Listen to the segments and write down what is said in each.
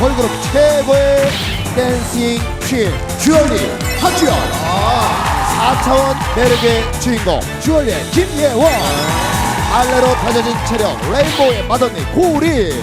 걸그룹 최고의 댄싱 퀸 주얼리 하주연 아, 4차원 매력의 주인공 주얼리의 김예원. 알레로 다져진 체력 레인보우의 마더니 고우리. 우리 오늘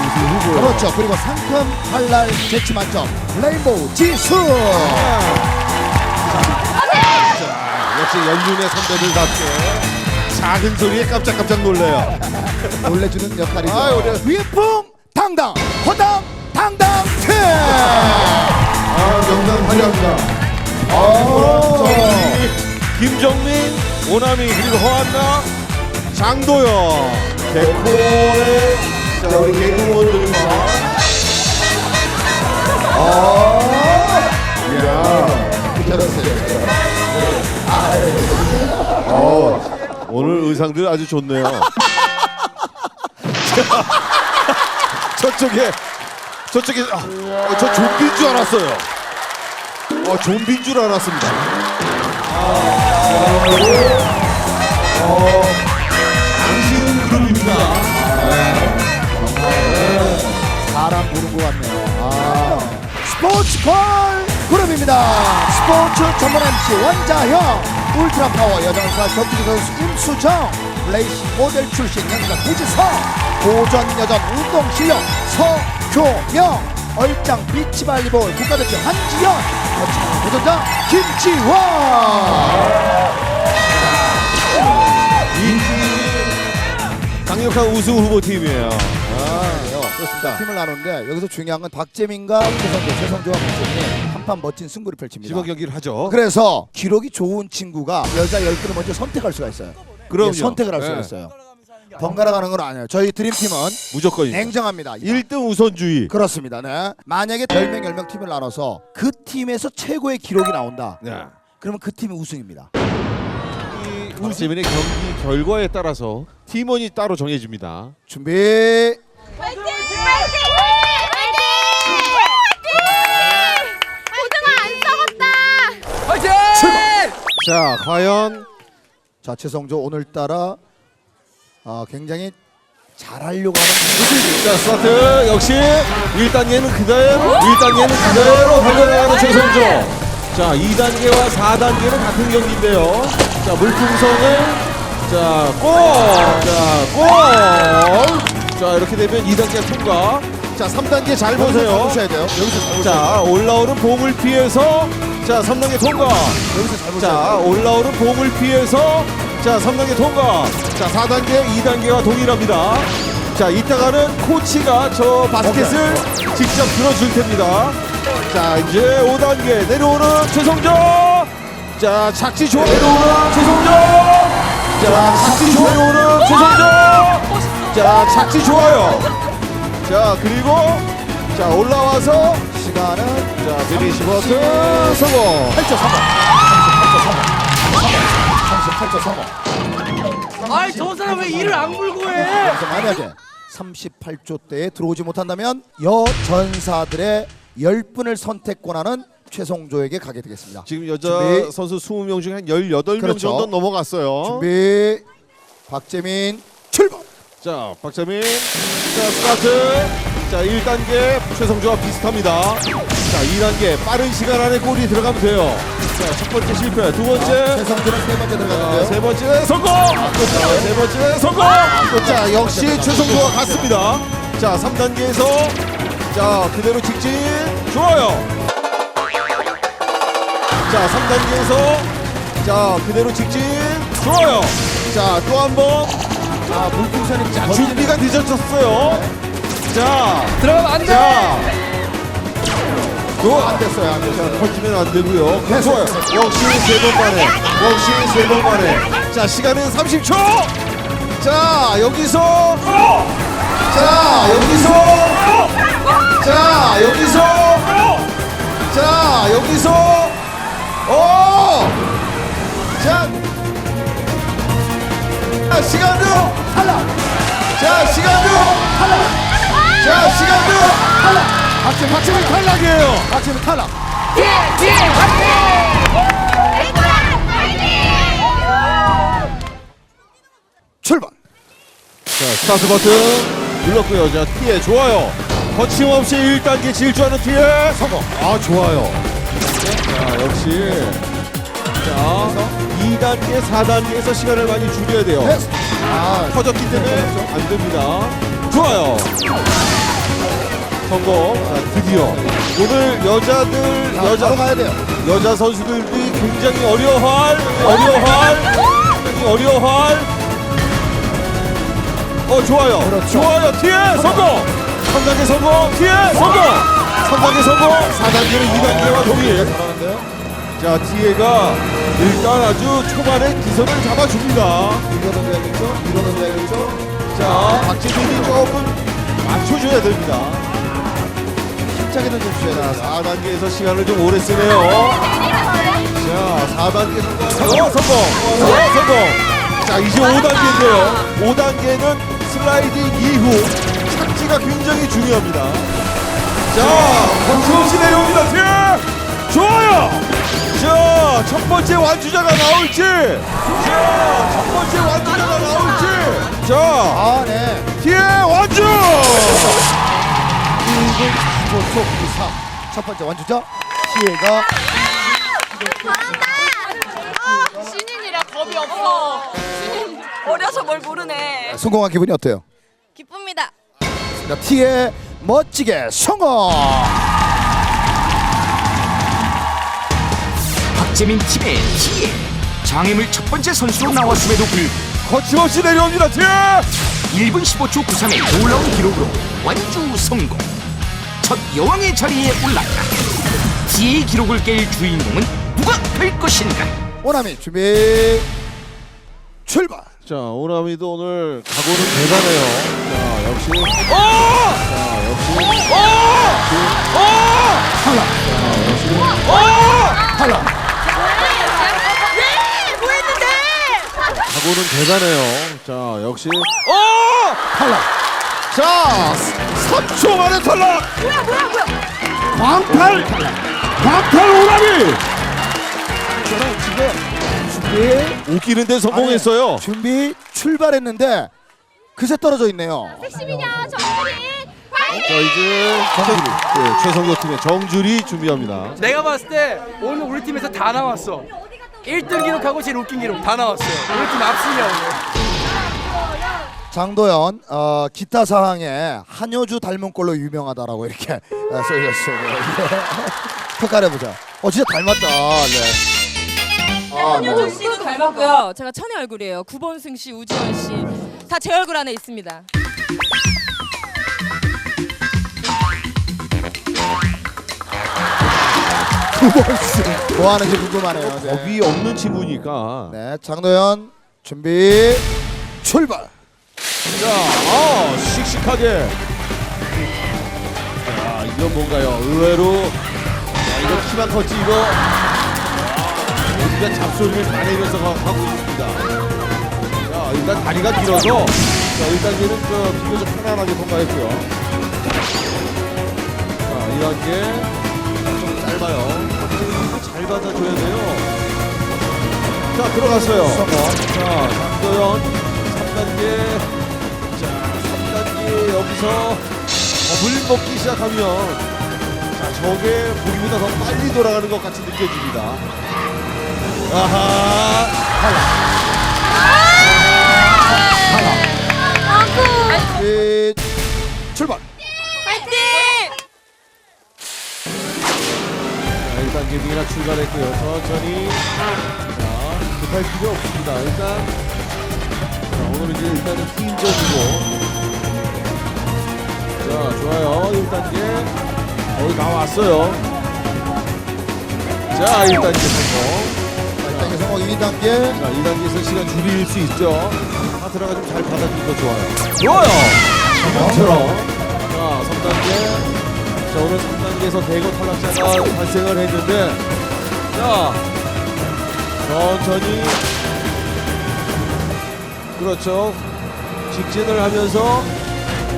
우승 후보. 그렇죠. 그리고 상큼 발랄 재치 만점 레인보우 지수. 역시 연륜의 선배들답게 작은 소리에 깜짝깜짝 놀래요. 놀래주는 역할이죠. 아, 우리- 위풍 당당 허당 당당 팀 아, 영상 화려합니다. 오. 김정민, 오나미 그리고 허한나, 장도영, 백호의 자 우리 개그우먼들과 잘했어요 어, 오늘 의상들 아주 좋네요. 저쪽에 저쪽에 아, 어, 저 좀비인 줄 알았어요. 어, 좀비인 줄 알았습니다. 당신 그룹입니다. 사람 모르는 것 같네요. 아. 스포츠콜 그룹입니다. 스포츠 전문 MC 원자형, 울트라 파워 여장사 격투기 선수 임수정, 레이싱 모델 출신 연기자 고지성, 고전 여전 운동 실력 서교명, 얼짱 비치발리볼 국가대표 한지연, 거친 도전자 김치원. 강력한 우승 후보 팀이에요. 아, 그렇습니다. 팀을 나누는데 여기서 중요한 건 박재민과 최성조, 최성조와 박재민이 한판 멋진 승부를 펼칩니다. 지방 경기를 하죠. 그래서 기록이 좋은 친구가 여자 10분을 먼저 선택할 수가 있어요. 그럼요. 예, 선택을 할 수가 네. 있어요. 번갈아 가는 건 아니에요. 저희 드림팀은 무조건이죠. 냉정합니다. 1등 우선주의. 그렇습니다. 네. 만약에 10명, 10명 팀을 나눠서 그 팀에서 최고의 기록이 나온다. 네. 그러면 그 팀이 우승입니다. 이 박재민의 경기 결과에 따라서 팀원이 따로 정해집니다. 준비. 파이팅! 파이팅! 파이팅! 고등어 안 썩었다! 자, 과연 자, 최성조 오늘따라 아, 굉장히 잘하려고 하는 자 스타트 역시 1단계는 그대로 1단계는 그대로 달려나가는 최성조. 자 2단계와 4단계는 같은 경기인데요. 자 물풍선을 자골자골자 이렇게 되면 2단계 통과. 자 3단계 잘 보세요. 보셔야 돼요. 여기서 잘 보셔야 돼요. 자 올라오는 봉을 피해서 자 3단계 통과. 여기서 잘 보셔야 자 돼요. 올라오는 봉을 피해서 자 3단계 통과. 자 4단계 2단계와 동일합니다. 자 이따가는 코치가 저 바스켓을 직접 들어줄 텐니다. 자 이제 5단계 내려오는 최성조! 자 착지 좋아 내려오는 최성조! 자 착지 좋아 내려오는 최성조! 자 착지 좋아요. 자 그리고 자 올라와서 시간은 자 피니시 버튼 성공. 8초 3호 38초 3호 아이 저 사람 왜 이를 안 불고 해? 그래서 만약에 38초 때에 들어오지 못한다면 여전사들의 10분을 선택 권한은 최성조에게 가게 되겠습니다. 지금 여자 준비. 선수 20명 중에 한 18명 그렇죠. 정도 넘어갔어요. 준비 박재민 출발 자, 박재민. 자, 스타트. 자, 1단계 최성주와 비슷합니다. 자, 2단계 빠른 시간 안에 골이 들어가면 돼요. 자, 첫 번째 실패. 두 번째. 최성조는 세 번째 자, 들어갔는데요. 세 번째 성공! 자, 세 번째 성공! 자, 역시 최성주와 같습니다. 자, 3단계에서 자, 그대로 직진. 좋아요. 자, 3단계에서 자, 그대로 직진. 좋아요. 자, 또 한 번. 자 물풍선이 자 준비가 늦어졌어요. 자, 들어가면 안 돼. 자. 안 됐어요 안 됐어요. 펼치면 안 되고요. 좋아요. 역시 세번 만에. 역시 세번 만에. 자, 시간은 30초. 자, 여기서. 자, 여기서. 자, 여기서. 자, 여기서. 오! 자. 자, 시간도. 탈락 자, 시간도. 자, 시간도. 박재 박재민 탈락이에요. 박재민 탈락 뒤에! 뒤에! 파이팅! 출발 자, 스타트 버튼 눌렀고요. 자, 티에 좋아요. 거침없이 1단계 질주하는 뒤에 성공. 아 좋아요. 자 역시 자 2단계 4단계에서 시간을 많이 줄여야 돼요. 아, 터졌기 때문에 안 됩니다. 좋아요. 성공. 자 드디어 오늘 여자들 자, 여자 바로 가야 돼요. 여자 선수들이 굉장히 어려워할 어려워할 굉장히 어려워할 어 좋아요 그렇죠. 좋아요 뒤에 성공 3단계 성공 뒤에 성공 3단계 성공 4단계는 2단계와 동일 잘하는데요. 자 뒤에가 일단 아주 초반에 기선을 잡아줍니다? 이거는 돼야겠죠? 자 박재민이 조금 맞춰줘야 됩니다 힘차게 던져주셔야 자 됩니다. 4단계에서 시간을 좀 오래 쓰네요 자, 4단계 성공. 어, 성공. 어, 성공. 자, 이제 5단계인데요. 5단계는 슬라이딩 이후 착지가 굉장히 중요합니다. 자, 거침없이 내려옵니다. 뒤에. 좋아요. 자, 첫 번째 완주자가 나올지. 자, 첫 번째 완주자가 나올지. 자, 아, 네. 뒤에 완주. 1분 15초 93. 첫 번째 완주자. 시혜가 아, 신인이라 겁이 없어. 신인 어려서 뭘 모르네. 성공한 기분이 어때요? 기쁩니다. 자, 티에 멋지게 성공! 박재민 팀의 티에 장애물 첫 번째 선수로 나왔음에도 불구하고 거침없이 내려옵니다. 뒤에. 1분 15초 93의 놀라운 기록으로 완주 성공 첫 여왕의 자리에 올랐다 티의 기록을 깰 주인공은 누가 될 것인가 오나미 준비 출발! 자, 오나미도 오늘 각오는 대단해요. 자, 역시. 어! 자, 대단해요. 자, 역시. 어! 탈락. 자, 3초 만에 탈락. 뭐야 뭐야 뭐야? 광탈. 광탈 오나미. 준비 웃기는데 성공했어요. 준비 출발했는데 그새 떨어져 있네요. 정글이? 파이팅! 자, 이제 정주리. 네, 최성교 팀의 정주리 준비합니다. 내가 봤을 때 오늘 우리 팀에서 다 나왔어 1등 기록하고 제일 웃긴 기록 다 나왔어요 우리 팀 압승이야 장도연 어, 기타 사항에 한효주 닮은 꼴로 유명하다라고 이렇게 어, 써주셨어요. 평가해 보자. 어 진짜 닮았다. 네. 아, 뭐. 한효주 씨도 닮았고요. 제가 천의 얼굴이에요. 구본승 씨, 우지원 씨. 다 제 얼굴 안에 있습니다. 뭐 하는지 궁금하네요. 네. 겁이 없는 친구니까. 네, 장도연 준비 출발. 자, 어, 씩씩하게. 자, 이건 뭔가요? 의외로. 자, 이거 키만 컸지, 이거. 와, 우리가 잡소리를 다 내면서 가- 하고 있습니다. 자, 일단 다리가 길어서. 자, 일단 얘는 그 비교적 편안하게 통과했고요. 자, 2단계. 좀 짧아요. 잘 받아줘야 돼요. 자, 들어갔어요. 자, 장도연 3단계. 자, 3단계 여기서 겁을 먹기 시작하면 자, 저게 보기보다 더 빨리 돌아가는 것 같이 느껴집니다. 아하. 준비 출발. 파이팅! 이나 출발했고요. 천천히. 자, 급할 필요 없습니다. 일단 자, 오늘은 이제 일단은 팀전이고. 자, 좋아요. 1단계. 거의 다 왔어요. 자, 1단계 성공. 일단 성공 2단계. 자, 2단계에서 시간 줄일 수 있죠. 파트너가 좀 잘 받아주는 거 좋아요. 좋아요! 처럼. 자, 3단계. 자, 오늘 3단계에서 대거 탈락자가 발생을 했는데, 자, 천천히. 그렇죠. 직진을 하면서,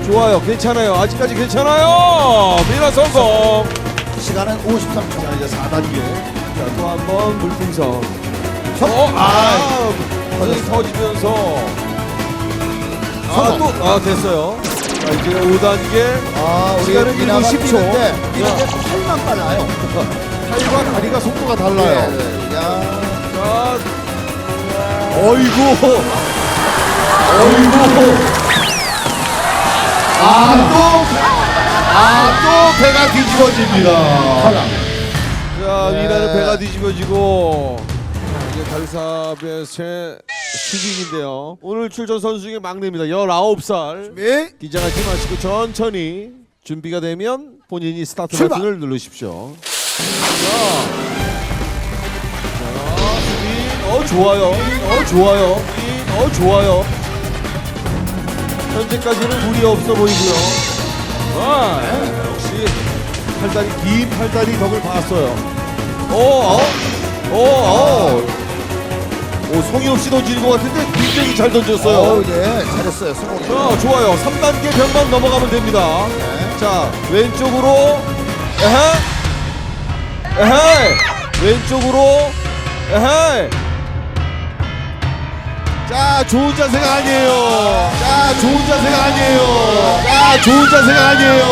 좋아요. 괜찮아요. 아직까지 괜찮아요. 미라 성공. 시간은 53초. 자, 이제 4단계. 자, 또 한 번 물풍선. 성- 어, 아, 터지 터지면서 아, 또, 아, 됐어요. 자, 이제 5단계 아, 우리 시간은 미나가 1분 10초. 뛰는데 이렇게 팔만 빨라요. 팔과 다리가 속도가 달라요. 네, 네. 야, 자, 어이구, 어이구. 아, 또, 아, 또 배가 뒤집어집니다. 자, 네. 미나는 배가 뒤집어지고, 자, 이제 달사벳의 수진인데요. 오늘 출전 선수 중에 막내입니다. 19살. 준비. 긴장하지 마시고 천천히 준비가 되면 본인이 스타트 출발! 버튼을 누르십시오. 자, 자, 수빈, 어 좋아요, 어 좋아요, 어 좋아요. 현재까지는 무리 없어 보이고요. 아, 역시 팔다리 긴 팔다리 덕을 봤어요. 어, 어, 어, 어. 오, 송이 없이 던지는 것 같은데 굉장히 잘 던졌어요. 어, 네, 잘했어요. 성공. 자, 좋아요. 3단계 벽만 넘어가면 됩니다. 자, 왼쪽으로. 에헤. 에헤. 왼쪽으로. 에헤. 자, 좋은 자세가 아니에요. 자, 좋은 자세가 아니에요. 자, 좋은 자세가 아니에요.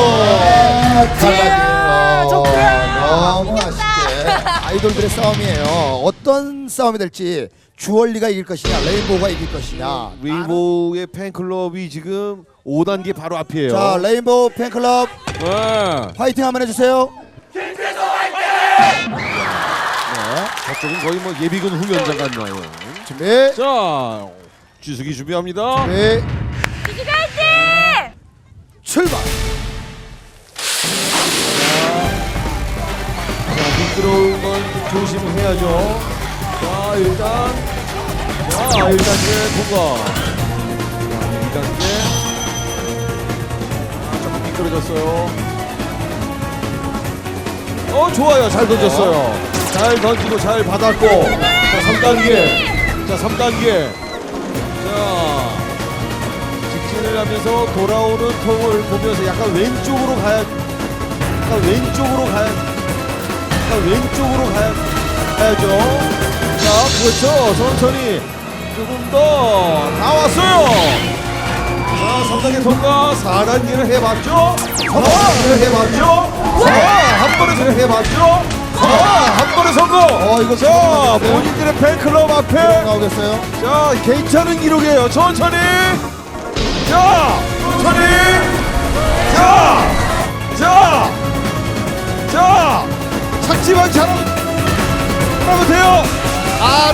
탈락이에요. 좋구나. 너무 아쉽게 아이돌들의 싸움이에요. 어떤 싸움이 될지 주얼리가 이길 것이냐, 레인보우가 이길 것이냐. 웨이보의 팬클럽이 지금 5단계 바로 앞이에요. 자, 레인보우 팬클럽 네. 화이팅 한번 해주세요. 저쪽은 거의 뭐 예비군 후면장 같나요. 준비. 자, 주숙이 준비합니다. 네. 출발. 자, 미끄러운 건 조심을 해야죠. 자, 일단, 자, 1단계 통과. 자, 2단계. 아, 조금 미끄러졌어요. 어, 좋아요. 잘 던졌어요. 잘 던지고 잘 받았고. 자, 3단계. 자, 3단계. 자, 직진을 하면서 돌아오는 통을 보면서 약간 왼쪽으로 가야, 약간 왼쪽으로 가야, 약간 왼쪽으로 가야, 가야죠. 자, 그렇죠. 천천히 조금 더다 왔어요. 자, 3단계 통과, 4단계를 해봤죠. 4단계를 해봤죠. 자, 한 번에 서 해봤죠. 자, 한 번에 성공. 어, 이거 자, 기록인데요? 본인들의 팬클럽 앞에 나오겠어요? 자, 괜찮은 기록이에요. 천천히. 자, 천천히.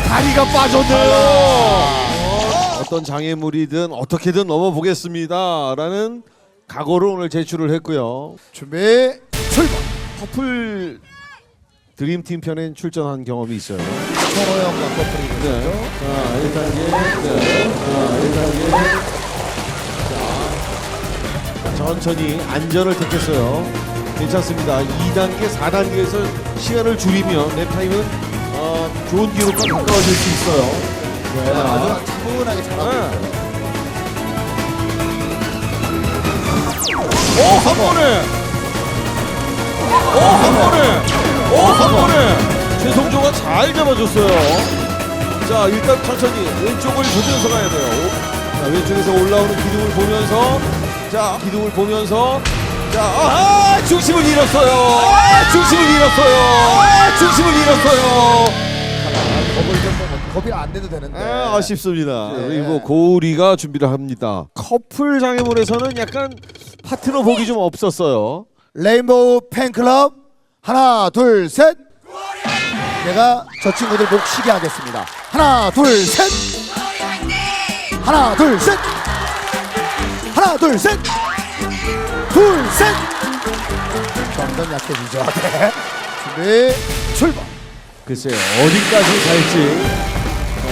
다리가 빠졌네요. 어떤 장애물이든 어떻게든 넘어보겠습니다라는 각오를 오늘 제출을 했고요. 준비. 출발. 커플 드림팀 편엔 출전한 경험이 있어요. 천호영과 커플이 네. 자, 1단계. 네. 자, 1단계. 자, 천천히 안전을 택했어요. 괜찮습니다. 2단계, 4단계에서 시간을 줄이면 랩 타임은 어, 좋은 기록과 가까워질 수 있어요. 네, 아주 차분하게 잘하고 네. 있어요. 오, 한 번에! 오, 한 번에! 오, 한 번에! 최성조가 잘 잡아줬어요. 자, 일단 천천히 왼쪽을 보면서 가야 돼요. 오, 자, 왼쪽에서 올라오는 기둥을 보면서, 자, 기둥을 보면서, 자, 아, 중심을 잃었어요. 아, 중심을 잃었어요. 아, 중심을 잃었어요. 겁이 안 내도 되는데. 아, 아쉽습니다. 네. 그리고 고우리가 준비를 합니다. 커플 장애물에서는 약간 파트너 복이 좀 없었어요. 레인보우 팬클럽 하나 둘 셋. 내가 저 친구들 목 쉬게 하겠습니다. 하나 둘 셋. 하나 둘 셋. 하나 둘 셋. 둘 셋. 점점 약해지죠. 네. 준비 출발. 글쎄요 어디까지 갈지 자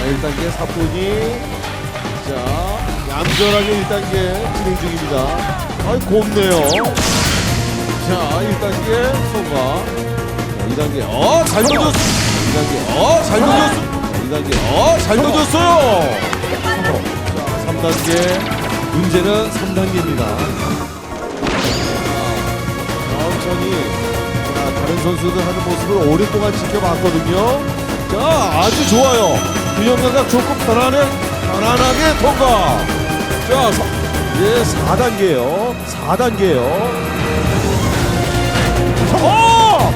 1단계 사뿐이 자 얌전하게 1단계 진행 중입니다. 아이 곱네요. 자 1단계 통과 자 2단계 어잘 던졌어 2단계 어잘 던졌어 2단계 어잘 던졌어요. 자 3단계. 문제는 3단계입니다. 천천히. 자, 다른 선수들 하는 모습을 오랫동안 지켜봤거든요. 자, 아주 좋아요. 균형 감각 좋고 편안해, 편안하게 통과. 자, 서, 예, 4단계요. 4단계요. 어!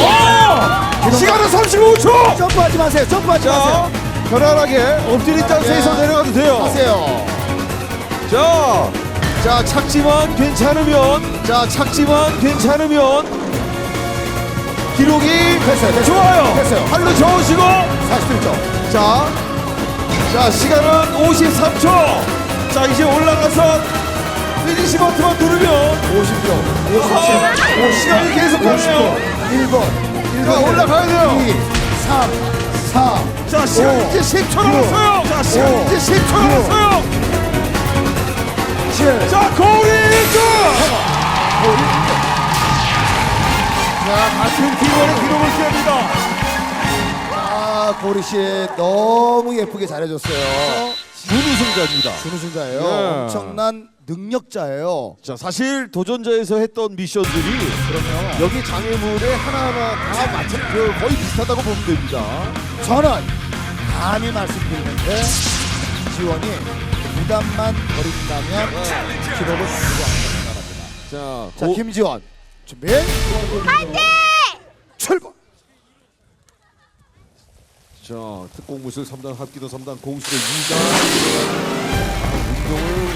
어! 시간은 35초! 점프하지 마세요. 점프하지 자, 마세요. 편안하게 엎드린 자세에서 내려가도 돼요. 하세요. 자, 자 착지만 괜찮으면, 자 착지만 괜찮으면 기록이 됐어요, 됐어요. 좋아요. 됐어요. 팔로 저으시고, 41점. 자, 자 시간은 53초. 자 이제 올라가서 피니시 버튼만 누르면 50점. 57. 시간이 계속 가네요. 1번. 1번. 자, 올라가야 돼요. 2, 3, 4. 자 시간 오, 이제 10초 육, 남았어요. 자 시간 오, 이제 10초 육, 남았어요. 7. 자 거울이 1등. 자 같은 팀원의 기록을 세웁니다. 아, 고리 씨 너무 예쁘게 잘해줬어요. 준우승자입니다. 준우승자예요. 네. 엄청난 능력자예요. 자 사실 도전자에서 했던 미션들이 그럼요. 여기 장애물에 하나하나 다 마찬 그 거의 비슷하다고 보면 됩니다. 저는 감히 말씀드리는데 지원이 부담만 버린다면 기록을 가지고 왔다고 생각합니다. 자, 자, 고- 김지원 준비. 파이팅! 출발. 자 특공무술 3단 합기도 3단 공수대 2단 운동을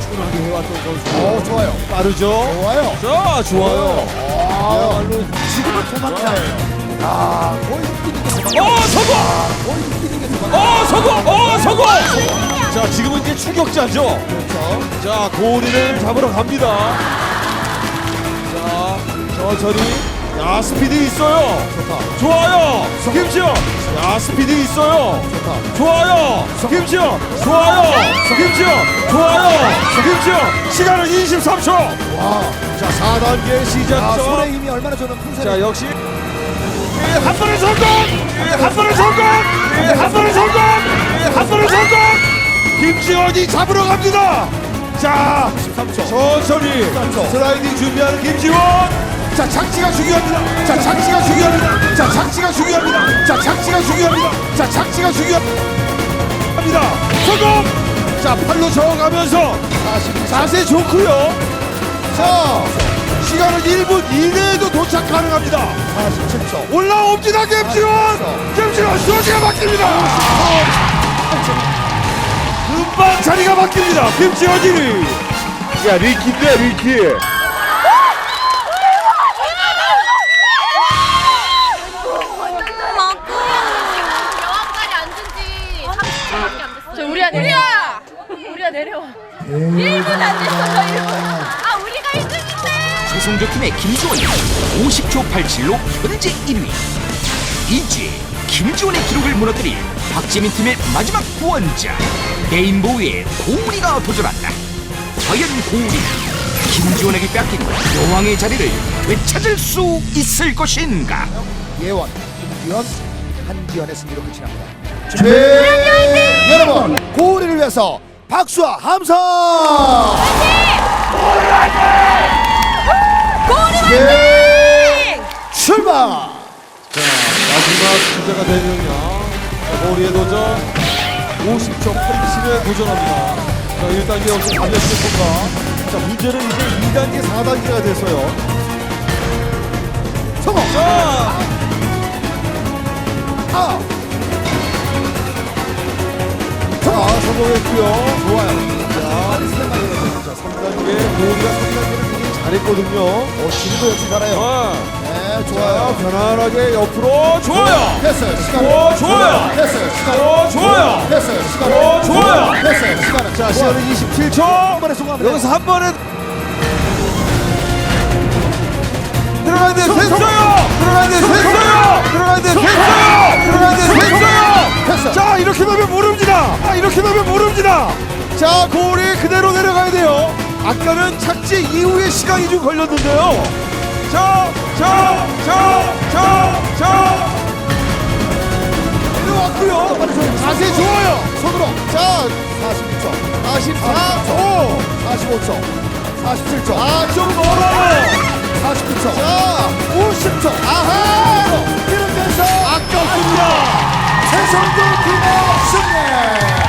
꾸준하게 해왔던 선수. 오, 좋아요. 빠르죠? 좋아요. 자 좋아요. 아, 그야말로 지금은 도망자예요. 아, 거의 뛰는 게 도망자. 어 성공! 거의 뛰는 게 도망자. 어 성공! 어 성공! 자 지금은 이제 추격자죠. 그렇죠. 자 고리를 잡으러 갑니다. 자 천천히. 야 스피드 있어요. 좋다. 좋아요. 김지영. 야 스피드 있어요. 좋다. 좋아요. 김지영. 좋아요. 김지영. 좋아요. 김지영. 시간은 23초. 와. 자 4단계 아, 시작점. 손의 힘이 얼마나 저는 풍선. 자 역시 예, 한 번에 성공! 예, 한 번에 성공! 예, 한 번에 성공! 예, 한 번에 성공! 김지원이 잡으러 갑니다. 자, 13초. 천천히 13초. 슬라이딩 준비하는 김지원. 자, 착지가 중요합니다. 자, 착지가 중요합니다. 자, 착지가 중요합니다. 자, 착지가 중요합니다. 자, 착지가 중요합니다. 성공! 자, 팔로 저어가면서 40. 자세 좋고요. 자, 시간은 1분 이내에도 도착 가능합니다. 47초. 올라옵니다 김지원 김지원 소지가 바뀝니다 금방 자리가 바뀝니다 김지원이 야 리키인데 리키 1분 안 됐어. 저 1분. 아 우리가 1등인데. 최성조 팀의 김지원이 50초 87로 현재 1위. 이제 김지원의 기록을 무너뜨릴 박재민 팀의 마지막 구원자 레인보우의 고우리가 도전한다. 과연 고우리는 김지원에게 뺏긴 여왕의 자리를 되찾을 수 있을 것인가? 예원, 김기현, 한기현의 승리로 끝이 납니다. 준비! 여러분, 고우리를 위해서 박수와 함성! 고우리 출발! 자 마지막 주자가 되느냐 머리의 도전 50초 80에 도전합니다 자 1단계 역시 가볍게 통과 자 문제는 이제 2단계 4단계가 됐어요 성공! 자 아! 자, 성공했고요. 좋아요. 자, 자, 3단계 고우리가 3단계를 굉장히 잘했거든요. 오, 지금도 역시 잘해요. 아, 네, 자, 좋아요. 편안하게 옆으로 좋아요. 됐어요, 시간. 오, 좋아요. 됐어요, 시간. 오, 좋아요. 됐어요, 시간. 오, 좋아요. 됐어요, 시간. 자, 시간은 27초. 한 번에 성공하면 여기서 한 번에 들어가야 돼, 됐어요. 들어가야 돼, 됐어요. 들어가야 돼, 됐어요. 들어가야 돼, 됐어요. 됐어. 자, 이렇게 넣으면 모릅니다. 아, 이렇게 넣으면 모릅니다. 자, 고리 그대로 내려가야 돼요. 아까는 착지 이후에 시간이 좀 걸렸는데요. 자, 자, 자, 자, 자. 내려왔고요. 자세 좋아요. 손으로. 자, 46초. 44초. 45초. 47초. 아, 좀 멀어요. 40초, 50초, 아하! 이렇게 해서 아깝습니다. 최성준 팀의 승리!